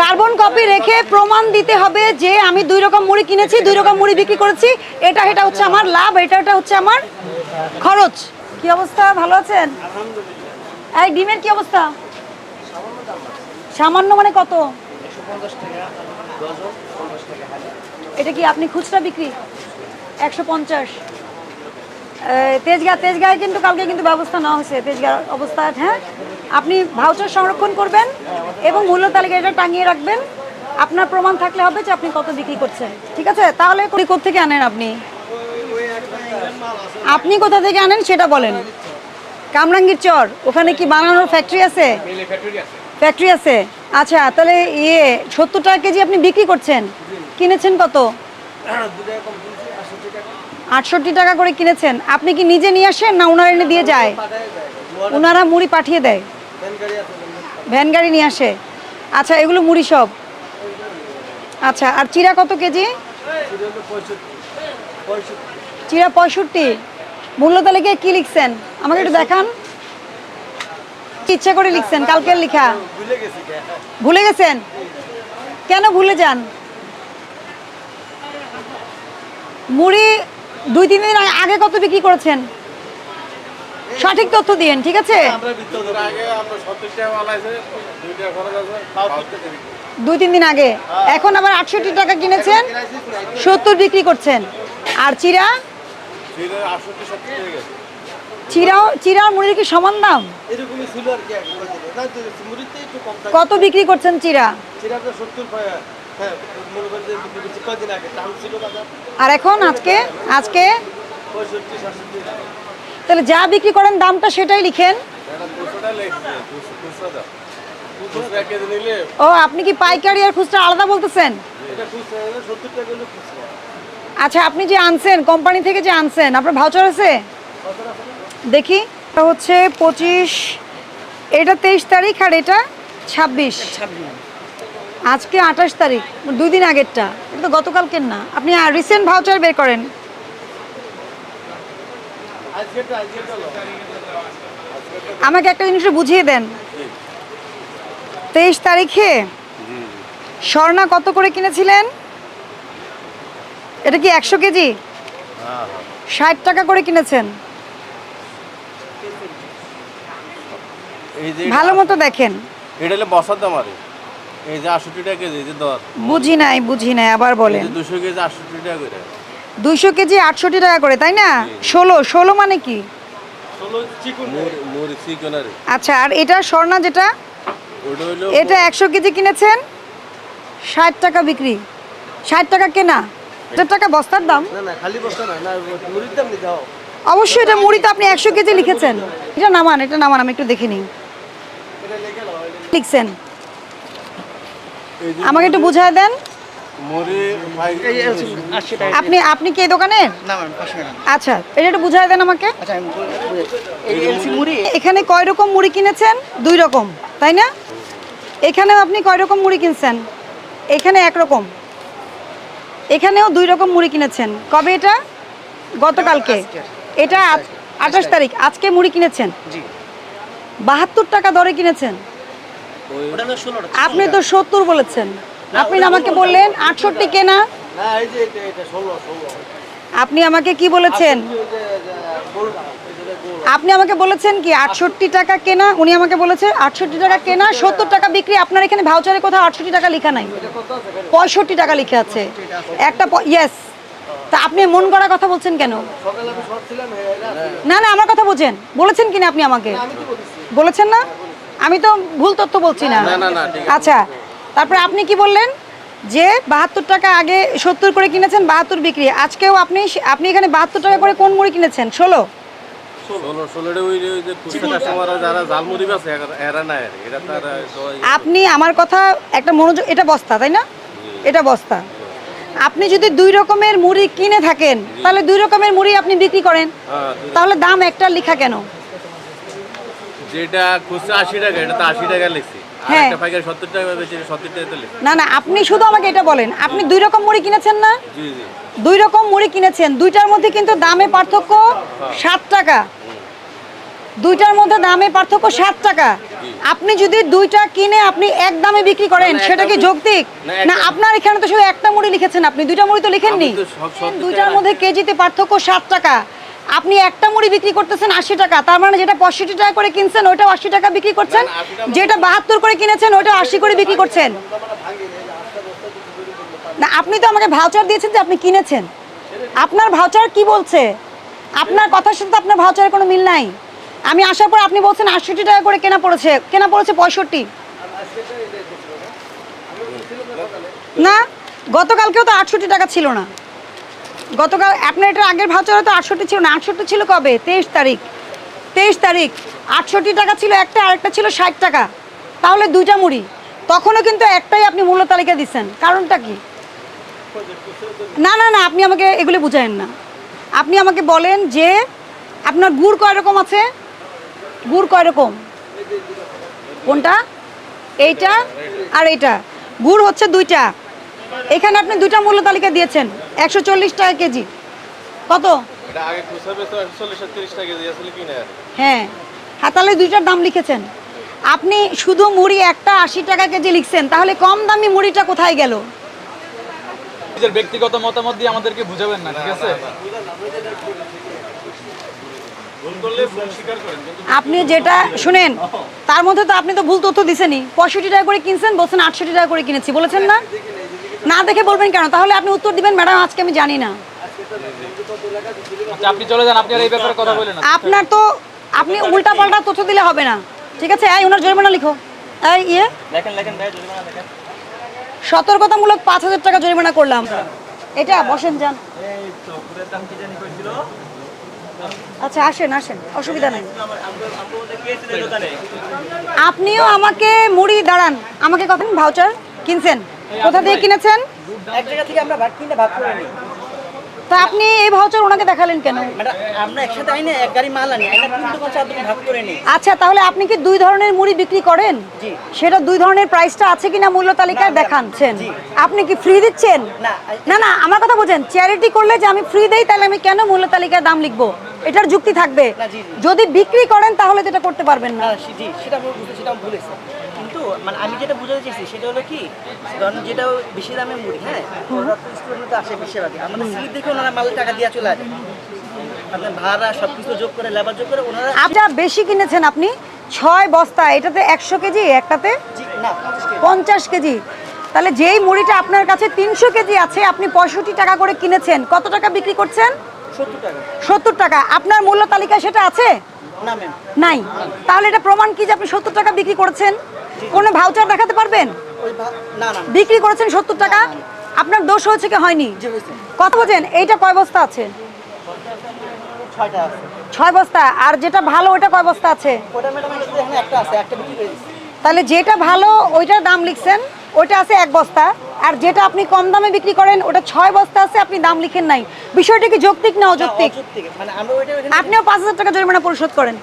Carbon copy রেখে প্রমাণ দিতে হবে যে আমি দুই রকম মুড়ি কিনেছি দুই রকম মুড়ি বিক্রি করেছি। এটা এটা হচ্ছে আমার লাভ এটা এটা হচ্ছে আমার খরচ। কি অবস্থা? ভালো আছেন? এই ডিমের কি অবস্থা? সামান্য মানে কত? এটা কি আপনি খুচরা বিক্রি? একশো পঞ্চাশ। তেজগা তেজগায় কিন্তু কালকে কিন্তু ব্যবস্থা নেওয়া হয়েছে। তেজগার অবস্থা হ্যাঁ? আপনি ভাউচার সংরক্ষণ করবেন এবং মূল্য তালিকা এটা টাঙিয়ে রাখবেন। আপনার প্রমাণ থাকলে হবে যে আপনি কত বিক্রি করছেন। ঠিক আছে? তাহলে থেকে আনেন আপনি? আপনি কোথা থেকে আনেন সেটা বলেন। কামরাঙ্গীর চর, ওখানে কি বানানোর ফ্যাক্টরি আছে? ফ্যাক্টরি আছে। আচ্ছা তাহলে ইয়ে সত্তর টাকা কেজি আপনি বিক্রি করছেন। কিনেছেন কত? আটষট্টি টাকা করে কিনেছেন। আপনি কি নিজে নিয়ে আসেন না ওনারা এনে দিয়ে যায়? ওনারা মুড়ি পাঠিয়ে দেয়। ভ্যান গাড়ি নিয়ে আসে। আচ্ছা এগুলো মুড়ি সব? আচ্ছা আর চিরা কত কেজি? চিরা পঁয়ষট্টি। মূল্য তালিকায় কি লিখছেন? আমাকে একটু দেখান। ইচ্ছা করে লিখছেন? কালকের লিখা। ভুলে গেছেন? কেন ভুলে যান? মুড়ি দুই তিন দিন আগে কত বিক্রি করেছেন? সঠিক তথ্য দিয়েন ঠিক আছে। দুই তিন দিন আগে এখন আবার আটষট্টি টাকা কিনেছেন সত্তর বিক্রি করছেন আর চিরা চিরাও চিরা মুড়ির কি সমান দাম। কত বিক্রি করছেন চিরা চিরাটা 70 পয়সা। করেন যে বিক্রি করছি কয়দিন আগে। দাম ছিল বাজার আর এখন আজকে আজকে 65, 67 তাহলে যা বিক্রি করেন দামটা সেটাই লিখেন। ও আপনি কি পাইকারি আর খুচরা আলাদা বলতেছেন? এটা খুচরা হলে 70 টাকা হলে খুচরা। আচ্ছা আপনি যে আনছেন কোম্পানি থেকে যে আনছেন আপনার ভাউচার আছে? দেখি এটা হচ্ছে পঁচিশ এটা তেইশ তারিখ আর এটা ছাব্বিশ। আজকে আঠাশ তারিখ দুই দিন আগেরটা। এটা তো গতকালকের না। আপনি রিসেন্ট ভাউচার বের করেন। আমাকে একটা জিনিস বুঝিয়ে দেন। তেইশ তারিখে স্বর্ণা কত করে কিনেছিলেন? এটা কি একশো কেজি? ষাট টাকা করে কিনেছেন। ভালো মতো দেখেন। এটা হলে বসার দাম আরে এই যে আটষট্টি টাকা কেজি যে দর। বুঝি নাই বুঝি নাই আবার বলেন। দুশো কেজি আটষট্টি টাকা করে। দুইশো কেজি আটষট্টি টাকা করে তাই না? ষোলো ষোলো মানে কি? আচ্ছা আর এটা স্বর্ণা যেটা? এটা একশো কেজি কিনেছেন? ষাট টাকা বিক্রি। ষাট টাকা কেনা? টাকা বস্তার দাম? না না খালি বস্তা না না মুড়ির দাম নিতে হবে। অবশ্যই এটা মুড়িতে আপনি একশো কেজি লিখেছেন। এটা নামান এটা নামান আমি একটু দেখে নিই। লিখছেন। আমাকে একটু বুঝায় দেন। আপনি আপনি কি এই দোকানের না ম্যাম পাঁচশো টাকা আচ্ছা এটা একটু বুঝায় দেন আমাকে। আচ্ছা এখানে কয় রকম মুড়ি কিনেছেন? দুই রকম তাই না? এখানেও আপনি কয় রকম মুড়ি কিনছেন? এখানে একরকম এখানেও দুই রকম মুড়ি কিনেছেন। কবে এটা? গতকালকে। এটা আজ- আঠাশ তারিখ। আজকে মুড়ি কিনেছেন? বাহাত্তর টাকা দরে কিনেছেন? আপনি তো সত্তর বলেছেন। আপনি আমাকে বললেন আটষট্টি কেনা। না এই যে এটা এটা ষোলো ষোলো। আপনি আমাকে কি বলেছেন? আপনি আমাকে বলেছেন কি আটষট্টি টাকা কেনা? উনি আমাকে বলেছে আটষট্টি টাকা কেনা সত্তর টাকা বিক্রি। আপনার এখানে ভাউচারে কোথাও আটষট্টি টাকা লেখা নাই? পঁয়ষট্টি টাকা লিখে আছে। একটা ইয়েস তা আপনি মন করা কথা বলছেন কেন? হ্যাঁ। না না আমার কথা বোঝেন। বলেছেন কিনা আপনি আমাকে? আমি তো বলেছি। বলেছেন না? আমি তো ভুল তথ্য বলছি না। না, না, না, ঠিক আছে। আচ্ছা তারপরে আপনি কি বললেন? যে বাহাত্তর টাকা আগে সত্তর করে কিনেছেন বাহাত্তর বিক্রি। আজকেও আপনি আপনি এখানে বাহাত্তর টাকা করে কোন মুড়ি কিনেছেন? ষোলো। আপনি আমার কথা একটা মনোযোগ এটা বস্তা তাই না? এটা বস্তা। আপনি যদি দুই রকমের মুড়ি কিনে থাকেন তাহলে দুই রকমের মুড়ি আপনি বিক্রি করেন। হ্যাঁ তাহলে দাম একটা লেখা কেন? যেটা খুচরা আশি টাকা এটা তো আশি টাকা লিখছি। হ্যাঁ। না না আপনি শুধু আমাকে এটা বলেন। আপনি দুই রকম মুড়ি কিনেছেন না? জি জি। দুই রকম মুড়ি কিনেছেন। দুইটার মধ্যে কিন্তু দামে পার্থক্য ষাট টাকা। দুইটার মধ্যে দামে পার্থক্য সাত টাকা। আপনি যদি দুইটা কিনে আপনি এক দামে বিক্রি করেন সেটা কি যৌক্তিক? না, আপনার এখানে তো শুধু একটা মুড়ি লিখেছেন আপনি। দুইটা মুড়ি তো লিখেননি। দুইটার মধ্যে কেজিতে পার্থক্য সাত টাকা। আপনি একটা মুড়ি বিক্রি করতেছেন আশি টাকা তার মানে যেটা পঁয়ষট্টি টাকা করে কিনছেন ওইটাও আশি টাকা বিক্রি করছেন না, না, 80 টাকা- যেটা বাহাত্তর করে কিনেছেন ওইটা আশি করে বিক্রি করছেন। না আপনি তো আমাকে ভাউচার দিয়েছেন যে আপনি কিনেছেন। আপনার ভাউচার কি বলছে? আপনার কথার সাথে আপনার ভাউচারের কোনো মিল নাই। আমি আসার পর আপনি বলছেন আটষট্টি টাকা করে কেনা পড়েছে কেনা পড়েছে পঁয়ষট্টি। না গতকালকেও তো আটষট্টি টাকা ছিল না। গতকাল, আপনার এটা আগের ভাউচারে তো আটষট্টি ছিল না, আটষট্টি ছিল কবে? তেইশ তারিখ। তেইশ তারিখ, আটষট্টি টাকা ছিল একটা আরেকটা ছিল ষাট টাকা। তাহলে দুইটা মুড়ি। তখনও কিন্তু একটাই আপনি মূল্য তালিকা দিচ্ছেন। কারণটা কি? না না না, আপনি আমাকে এগুলি বুঝায়েন না। আপনি আমাকে বলেন যে আপনার গুড় কয় রকম আছে? গুড় কয় রকম? কোনটা? এইটা আর এইটা। গুড় হচ্ছে দুইটা। এখানে আপনি দুইটা মূল্য তালিকা দিয়েছেন একশো চল্লিশ টাকা কেজি। কত? হ্যাঁ হ্যাঁ তাহলে দুইটার দাম লিখেছেন। আপনি শুধু মুড়ি একটা আশি টাকা কেজি লিখছেন তাহলে কম দামি মুড়িটা কোথায় গেল? নিজের ব্যক্তিগত মতামত দিয়ে আমাদেরকে বুঝাবেন না ঠিক আছে? আপনি যেটা শুনেন তার মধ্যে তো আপনি তো ভুল তথ্য দিছেনই। পঁয়ষট্টি টাকা করে কিনছেন বলছেন আটষট্টি টাকা করে কিনেছি বলেছেন না? না দেখে বলবেন কেন? তাহলে আপনি উত্তর দিবেন ম্যাডাম আজকে আমি জানি না। আচ্ছা আপনি চলে যান আপনি আর এই ব্যাপারে কথা বলেন না। আপনার তো আপনি উল্টা পাল্টা তথ্য দিলে হবে না। ঠিক আছে? এই ওনার জরিমানা লিখো। এই ইয়ে? লেখেন লেখেন ভাই জরিমানা লেখেন। সতর্কতামূলক পাঁচ হাজার টাকা জরিমানা করলাম। এটা বসেন যান। এই তো পুরের দাম কি জানি কইছিল? আচ্ছা আসেন আসেন অসুবিধা নেই। আপনিও আমাকে মুড়ি দাঁড়ান আমাকে কত ভাউচার কিনছেন? কোথা থেকে কিনেছেন? এক জায়গা থেকে আমরা ভাগ কিনে ভাগ করে নিই। তো আপনি এই ভাউচার ওনাকে দেখালেন কেন? আমরা একসাথে আইনে এক গাড়ি মাল আনি আইনা তিন দোকান চার দোকান ভাগ করে নিই। আচ্ছা তাহলে আপনি কি দুই ধরনের মুড়ি বিক্রি করেন? সেটা দুই ধরনের প্রাইসটা আছে কিনা মূল্য তালিকায় দেখাচ্ছেন। আপনি কি ফ্রি দিচ্ছেন? না, না আমার কথা বোঝেন চ্যারিটি করলে যে আমি ফ্রি দেই তাহলে আমি কেন মূল্য তালিকায় দাম লিখব? এটার যুক্তি থাকবে। যদি বিক্রি করেন তাহলে যেটা করতে পারবেন না। সেটা সেটা কিন্তু মানে আমি যেটা বুঝাতে চাইছি সেটা হলো কি যেটা বেশি দামে মুড়ি হ্যাঁ? স্টুডেন্ট আসে বেশিরভাগই। আমাদের সিট দেখে ওনারা মালের টাকা দিয়ে চলে আসে। আপনার ভাড়া সব কিছু যোগ করে লেবার যোগ করে ওনারা আপনি বেশি কিনেছেন আপনি? ছয় বস্তা এটাতে একশো কেজি একটাতে? না পঞ্চাশ কেজি। তাহলে যেই মুড়িটা আপনার কাছে তিনশো কেজি আছে আপনি পঁয়ষট্টি টাকা করে কিনেছেন। কত টাকা বিক্রি করছেন? সত্তর টাকা। আপনার মূল্য তালিকায় সেটা আছে? নাই। তাহলে এটা প্রমাণ কি যে আপনি সত্তর টাকা বিক্রি করেছেন? কোনো ভাউচার দেখাতে পারবেন? বিক্রি করেছেন সত্তর টাকা? আপনার দোষ হয়েছে কি হয়নি? কত বোঝেন এইটা কয় বস্তা আছে? ছয় বস্তা আর যেটা ভালো ওইটা কয় বস্তা আছে? তাহলে যেটা ভালো ওইটার দাম লিখছেন ওইটা আছে এক বস্তা আর যেটা আপনি কম দামে বিক্রি করেন ওটা ছয় বস্তা আছে আপনি দাম লিখেন নাই। বিষয়টা কি যৌক্তিক না অযৌক্তিক। মানে আপনিও পাঁচ হাজার টাকা জরিমানা পরিশোধ করেন।